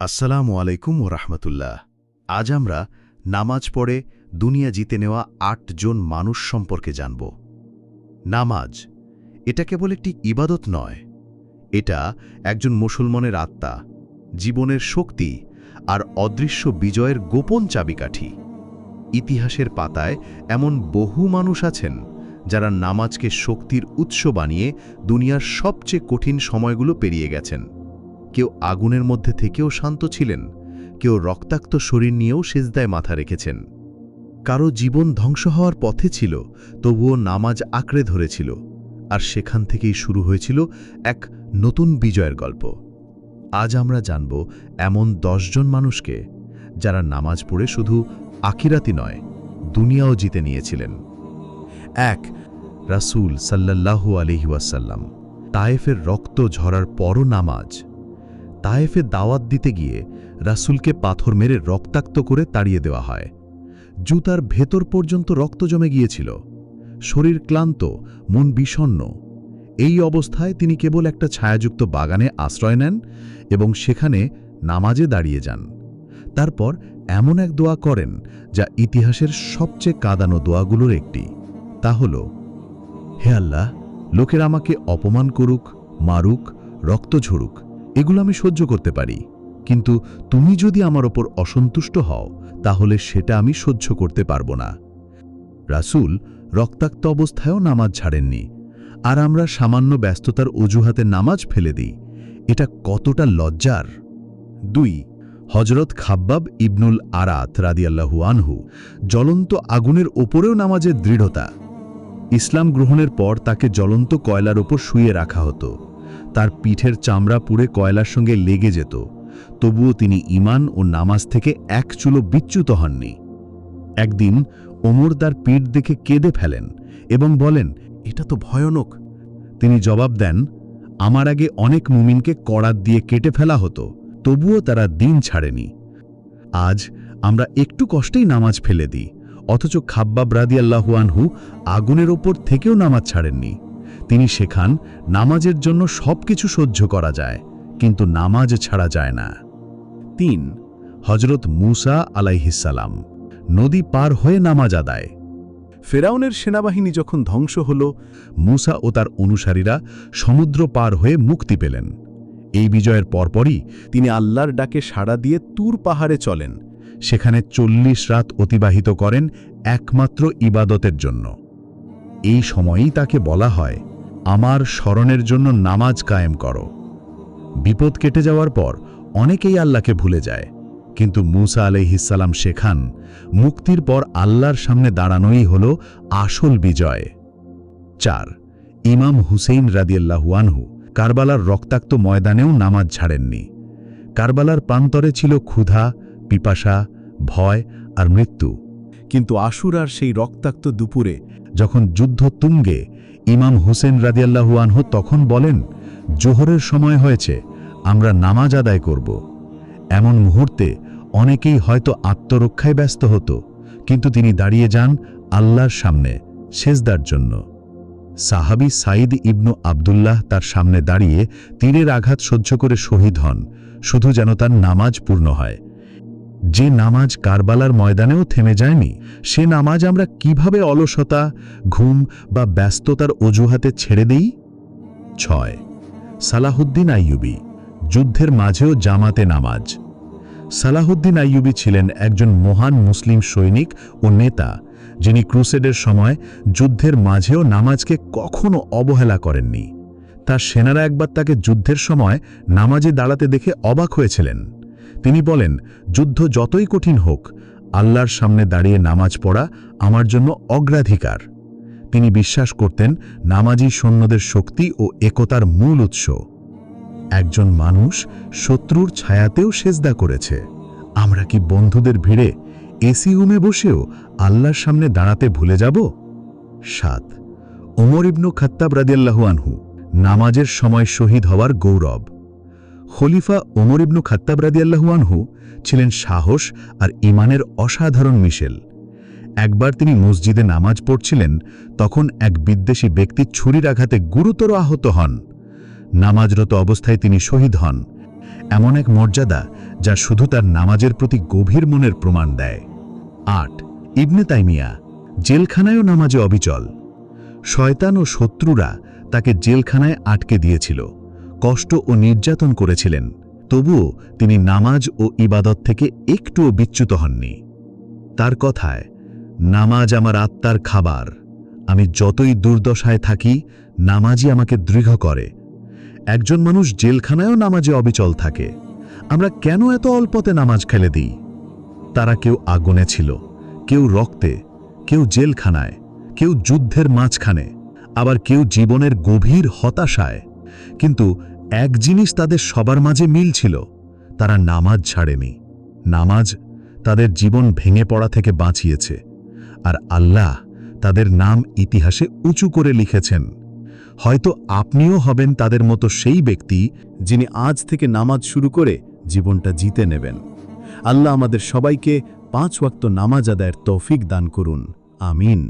আসসালামু আলাইকুম ও রাহমাতুল্লাহ। আজ আমরা নামাজ পড়ে দুনিয়া জিতে নেওয়া আটজন মানুষ সম্পর্কে জানব। নামাজ, এটা কেবল একটি ইবাদত নয়, এটা একজন মুসলমানের আত্মা, জীবনের শক্তি আর অদৃশ্য বিজয়ের গোপন চাবিকাঠি। ইতিহাসের পাতায় এমন বহু মানুষ আছেন যারা নামাজকে শক্তির উৎস বানিয়ে দুনিয়ার সবচেয়ে কঠিন সময়গুলো পেরিয়ে গেছেন। কেউ আগুনের মধ্যে থেকেও শান্ত ছিলেন, কেউ রক্তাক্ত শরীর নিয়েও সেজদায় মাথা রেখেছেন। কারও জীবন ধ্বংস হওয়ার পথে ছিল, তবুও নামাজ আঁকড়ে ধরেছিল, আর সেখান থেকেই শুরু হয়েছিল এক নতুন বিজয়ের গল্প। আজ আমরা জানব এমন দশজন মানুষকে, যারা নামাজ পড়ে শুধু আকিরাতি নয়, দুনিয়াও জিতে নিয়েছিলেন। এক, রাসূল সাল্লাল্লাহু আলহিউসাল্লাম তায়েফের রক্ত ঝরার পরও নামাজ। তায়েফে দাওয়াত দিতে গিয়ে রাসূলকে পাথর মেরে রক্তাক্ত করে তাড়িয়ে দেওয়া হয়। জুতার ভেতর পর্যন্ত রক্ত জমে গিয়েছিল। শরীর ক্লান্ত, মন বিষণ্ণ। এই অবস্থায় তিনি কেবল একটা ছায়াযুক্ত বাগানে আশ্রয় নেন এবং সেখানে নামাজে দাঁড়িয়ে যান। তারপর এমন এক দোয়া করেন যা ইতিহাসের সবচেয়ে কাঁদানো দোয়াগুলোর একটি। তা হল, হে আল্লাহ, লোকের আমাকে অপমান করুক, মারুক, রক্ত ঝরুক এগুলো আমি সহ্য করতে পারি। কিন্তু তুমি যদি আমার ওপর অসন্তুষ্ট হও, তাহলে সেটা আমি সহ্য করতে পারব না। রাসূল রক্তাক্ত অবস্থায়ও নামাজ ছাড়েননি। আর আমরা সামান্য ব্যস্ততার অজুহাতে নামাজ ফেলে দিই। এটা কতটা লজ্জার? দুই হজরত খাব্বাব ইবনুল আরাত রাদিয়াল্লাহু আনহু জ্বলন্ত আগুনের ওপরেও নামাজের দৃঢ়তা। ইসলাম গ্রহণের পর তাকে জ্বলন্ত কয়লার ওপর শুয়ে রাখা হতো। তার পিঠের চামড়া পুড়ে কয়লার সঙ্গে লেগে যেত। তবুও তিনি ইমান ও নামাজ থেকে এক চুলো বিচ্যুত হননি। একদিন ওমর তার পিঠ দেখে কেঁদে ফেলেন এবং বলেন, এটা তো ভয়ানক। তিনি জবাব দেন, আমার আগে অনেক মুমিনকে কড়াত দিয়ে কেটে ফেলা হতো, তবুও তারা দিন ছাড়েনি। আজ আমরা একটু কষ্টেই নামাজ ফেলে দিই, অথচ খাব্বাব রাদি আল্লাহুয়ানহু আগুনের ওপর থেকেও নামাজ ছাড়েননি। তিনি শেখান, নামাজের জন্য সব কিছু সহ্য করা যায়, কিন্তু নামাজ ছাড়া যায় না। তিন হজরত মুসা আলাইহিসালাম নদী পার হয়ে নামাজ আদায়। ফেরাউনের সেনাবাহিনী যখন ধ্বংস হল, মুসা ও তার অনুসারীরা সমুদ্র পার হয়ে মুক্তি পেলেন। এই বিজয়ের পরপরই তিনি আল্লাহর ডাকে সাড়া দিয়ে তুর পাহাড়ে চলেন। সেখানে চল্লিশ রাত অতিবাহিত করেন একমাত্র ইবাদতের জন্য। এই সময়েই তাকে বলা হয়, আমার স্মরণের জন্য নামাজ কায়েম করো। বিপদ কেটে যাওয়ার পর অনেকেই আল্লাহকে ভুলে যায়, কিন্তু মুসা আলাইহিসাল্লাম শেখান, মুক্তির পর আল্লাহর সামনে দাঁড়ানোই হল আসল বিজয়। চার, ইমাম হুসেইন রাদিয়াল্লাহুয়ানহু কারবালার রক্তাক্ত ময়দানেও নামাজ ছাড়েননি। কারবালার প্রান্তরে ছিল ক্ষুধা, পিপাসা, ভয় আর মৃত্যু। কিন্তু আশুরার সেই রক্তাক্ত দুপুরে যখন যুদ্ধ তুঙ্গে, ইমাম হুসেন রাদিয়াল্লাহুয়ানহু তখন বলেন, জোহরের সময় হয়েছে, আমরা নামাজ আদায় করব। এমন মুহূর্তে অনেকেই হয়তো আত্মরক্ষায় ব্যস্ত হতো, কিন্তু তিনি দাঁড়িয়ে যান আল্লাহর সামনে সেজদার জন্য। সাহাবি সাইদ ইবনু আবদুল্লাহ তার সামনে দাঁড়িয়ে তীরের আঘাত সহ্য করে শহীদ হন, শুধু যেন তার নামাজ পূর্ণ হয়। যে নামাজ কারবালার ময়দানেও থেমে যায়নি, সে নামাজ আমরা কীভাবে অলসতা, ঘুম বা ব্যস্ততার অজুহাতে ছেড়ে দেই? ছয়, সালাহুদ্দিন আইয়ুবি, যুদ্ধের মাঝেও জামাতে নামাজ। সালাহুদ্দিন আইয়ুবি ছিলেন একজন মহান মুসলিম সৈনিক ও নেতা, যিনি ক্রুসেডের সময় যুদ্ধের মাঝেও নামাজকে কখনো অবহেলা করেননি। তার সেনারা একবার তাকে যুদ্ধের সময় নামাজে দাঁড়াতে দেখে অবাক হয়েছিলেন। তিনি বলেন, যুদ্ধ যতই কঠিন হোক, আল্লাহর সামনে দাঁড়িয়ে নামাজ পড়া আমার জন্য অগ্রাধিকার। তিনি বিশ্বাস করতেন, নামাজি সৈন্যদের শক্তি ও একতার মূল উৎস। একজন মানুষ শত্রুর ছায়াতেও সেজদা করেছে। আমরা কি বন্ধুদের ভিড়ে এসি রুমে বসেও আল্লাহর সামনে দাঁড়াতে ভুলে যাব? সাত, ওমর ইবনু খাত্তাব রাদিয়াল্লাহু আনহু, নামাজের সময় শহীদ হওয়ার গৌরব। খলিফা ওমর ইবনু খাত্তাব রাদিয়াল্লাহু আনহু ছিলেন সাহস আর ইমানের অসাধারণ মিশেল। একবার তিনি মসজিদে নামাজ পড়ছিলেন, তখন এক বিদ্বেষী ব্যক্তি ছুরির আঘাতে গুরুতর আহত হন। নামাজরত অবস্থায় তিনি শহীদ হন। এমন এক মর্যাদা যা শুধু তার নামাজের প্রতি গভীর মনের প্রমাণ দেয়। আট, ইবনে তাইমিয়া, জেলখানায়ও নামাজে অবিচল। শয়তান ও শত্রুরা তাকে জেলখানায় আটকে দিয়েছিল। কষ্ট ও নির্যাতন করেছিলেন, তবুও তিনি নামাজ ও ইবাদত থেকে একটুও বিচ্যুত হননি। তার কথায়, নামাজ আমার আত্মার খাবার, আমি যতই দুর্দশায় থাকি, নামাজই আমাকে দৃঢ় করে। একজন মানুষ জেলখানায়ও নামাজে অবিচল থাকে। আমরা কেন এত অল্পতে নামাজ খেলে দিই? তারা কেউ আগুনে ছিল, কেউ রক্তে, কেউ জেলখানায়, কেউ যুদ্ধের মাঝখানে, আবার কেউ জীবনের গভীর হতাশায়। কিন্তু এক জিনিস তাদের সবার মাঝে মিল ছিল, তারা নামাজ ছাড়েনি। নামাজ তাদের জীবন ভেঙে পড়া থেকে বাঁচিয়েছে, আর আল্লাহ তাদের নাম ইতিহাসে উঁচু করে লিখেছেন। হয়তো আপনিও হবেন তাদের মতো সেই ব্যক্তি যিনি আজ থেকে নামাজ শুরু করে জীবনটা জিতে নেবেন। আল্লাহ আমাদের সবাইকে পাঁচ ওয়াক্ত নামাজ আদায়ের তৌফিক দান করুন। আমিন।